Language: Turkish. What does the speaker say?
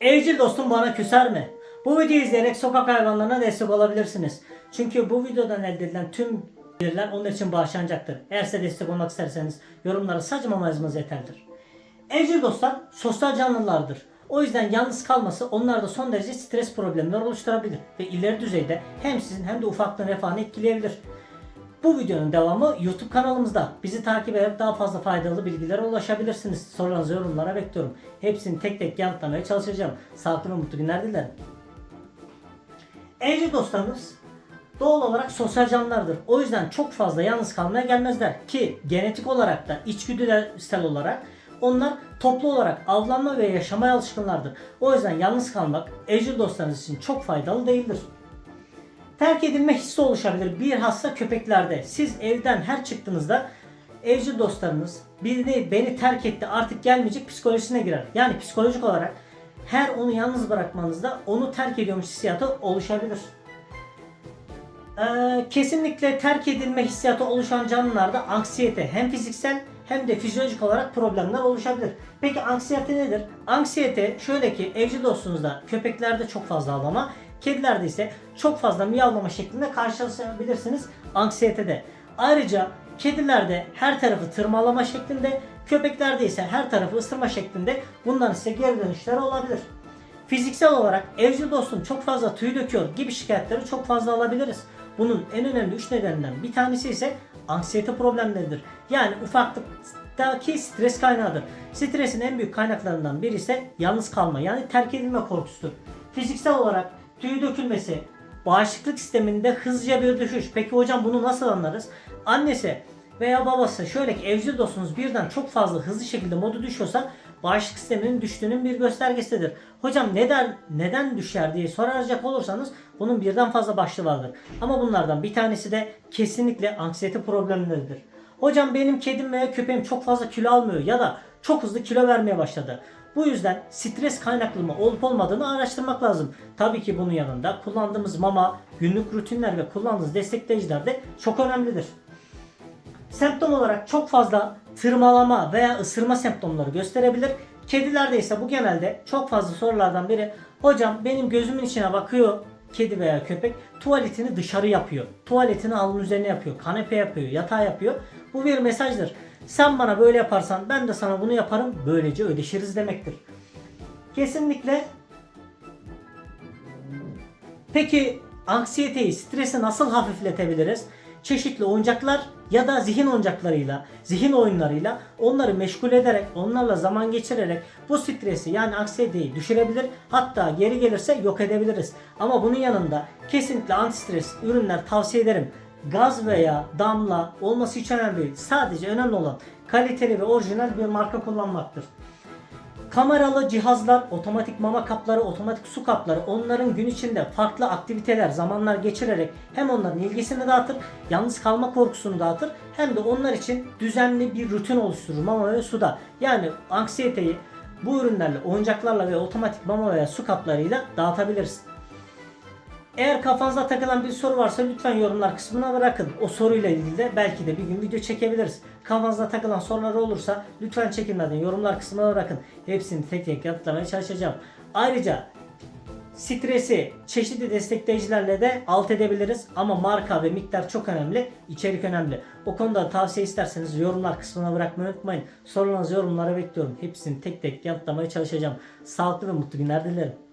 Evcil dostum bana küser mi? Bu videoyu izleyerek sokak hayvanlarına destek olabilirsiniz. Çünkü bu videodan elde edilen tüm gelirler onun için bağışlanacaktır. Eğer size destek olmak isterseniz yorumlara sadece mama yazmanız yeterlidir. Evcil dostlar sosyal canlılardır. O yüzden yalnız kalması onlarda son derece stres problemleri oluşturabilir ve ileri düzeyde hem sizin hem de ufaklığın refahını etkileyebilir. Bu videonun devamı YouTube kanalımızda. Bizi takip ederek daha fazla faydalı bilgilere ulaşabilirsiniz. Sorularınızı yorumlara bekliyorum. Hepsini tek tek yanıtlamaya çalışacağım. Sağlıklı ve mutlu günler dilerim. Evcil dostlarımız doğal olarak sosyal canlılardır. O yüzden çok fazla yalnız kalmaya gelmezler. Ki genetik olarak da içgüdüsel olarak onlar toplu olarak avlanma ve yaşamaya alışkınlardır. O yüzden yalnız kalmak evcil dostlarınız için çok faydalı değildir. Terk edilme hissi oluşabilir bilhassa köpeklerde. Siz evden her çıktığınızda evcil dostlarınız birini beni terk etti artık gelmeyecek psikolojisine girer. Yani psikolojik olarak her onu yalnız bırakmanızda onu terk ediyormuş hissiyatı oluşabilir. Ee, kesinlikle terk edilme hissiyatı oluşan canlılarda anksiyete hem fiziksel hem de fizyolojik olarak problemler oluşabilir. Peki anksiyete nedir? Anksiyete şöyle ki evcil dostunuzda köpeklerde çok fazla ağlama, kedilerde ise çok fazla miyavlama şeklinde karşılaşabilirsiniz anksiyetede. Ayrıca kedilerde her tarafı tırmalama şeklinde, köpeklerde ise her tarafı ısırma şeklinde bundan size geri dönüşler olabilir. Fiziksel olarak evcil dostum çok fazla tüy döküyor gibi şikayetleri çok fazla alabiliriz. Bunun en önemli 3 nedeninden bir tanesi ise anksiyete problemleridir. Yani ufaklıktaki stres kaynağıdır. Stresin en büyük kaynaklarından biri ise yalnız kalma yani terk edilme korkusudur. Fiziksel olarak tüy dökülmesi, bağışıklık sisteminde hızlıca bir düşüş. Peki hocam bunu nasıl anlarız? Annesi veya babası şöyle ki evcil dostunuz birden çok fazla hızlı şekilde modu düşüyorsa bağışıklık sisteminin düştüğünün bir göstergesidir. Hocam neden neden düşer diye soracak olursanız bunun birden fazla başlığı vardır. Ama bunlardan bir tanesi de kesinlikle anksiyete problemleridir. Hocam benim kedim veya köpeğim çok fazla kilo almıyor ya da çok hızlı kilo vermeye başladı. Bu yüzden stres kaynaklı mı olup olmadığını araştırmak lazım. Tabii ki bunun yanında kullandığımız mama, günlük rutinler ve kullandığımız destekleyiciler de çok önemlidir. Semptom olarak çok fazla tırmalama veya ısırma semptomları gösterebilir. Kedilerde ise bu genelde çok fazla sorulardan biri. Hocam benim gözümün içine bakıyor kedi veya köpek tuvaletini dışarı yapıyor. Tuvaletini alnın üzerine yapıyor. Kanepe yapıyor. Yatağa yapıyor. Bu bir mesajdır. Sen bana böyle yaparsan ben de sana bunu yaparım. Böylece ödeşiriz demektir. Kesinlikle Peki anksiyeteyi, stresi nasıl hafifletebiliriz? Çeşitli oyuncaklar ya da zihin oyuncaklarıyla, zihin oyunlarıyla onları meşgul ederek, onlarla zaman geçirerek bu stresi yani anksiyeteyi düşürebilir. Hatta geri gelirse yok edebiliriz. Ama bunun yanında kesinlikle antistres ürünler tavsiye ederim. Gaz veya damla olması hiç önemli değil. Sadece önemli olan kaliteli ve orijinal bir marka kullanmaktır. Kameralı cihazlar, otomatik mama kapları, otomatik su kapları onların gün içinde farklı aktiviteler, zamanlar geçirerek hem onların ilgisini dağıtır, yalnız kalma korkusunu dağıtır hem de onlar için düzenli bir rutin oluşturur mama ve suda. Yani anksiyeteyi bu ürünlerle, oyuncaklarla ve otomatik mama veya su kaplarıyla dağıtabiliriz. Eğer kafanıza takılan bir soru varsa lütfen yorumlar kısmına bırakın. O soruyla ilgili de belki de bir gün video çekebiliriz. Kafanıza takılan sorular olursa lütfen çekinmeden yorumlar kısmına bırakın. Hepsini tek tek yanıtlamaya çalışacağım. Ayrıca stresi çeşitli destekleyicilerle de alt edebiliriz. Ama marka ve miktar çok önemli. içerik önemli. O konuda tavsiye isterseniz yorumlar kısmına bırakmayı unutmayın. Sorularınızı yorumlara bekliyorum. Hepsini tek tek yanıtlamaya çalışacağım. Sağlıklı ve mutlu günler dilerim.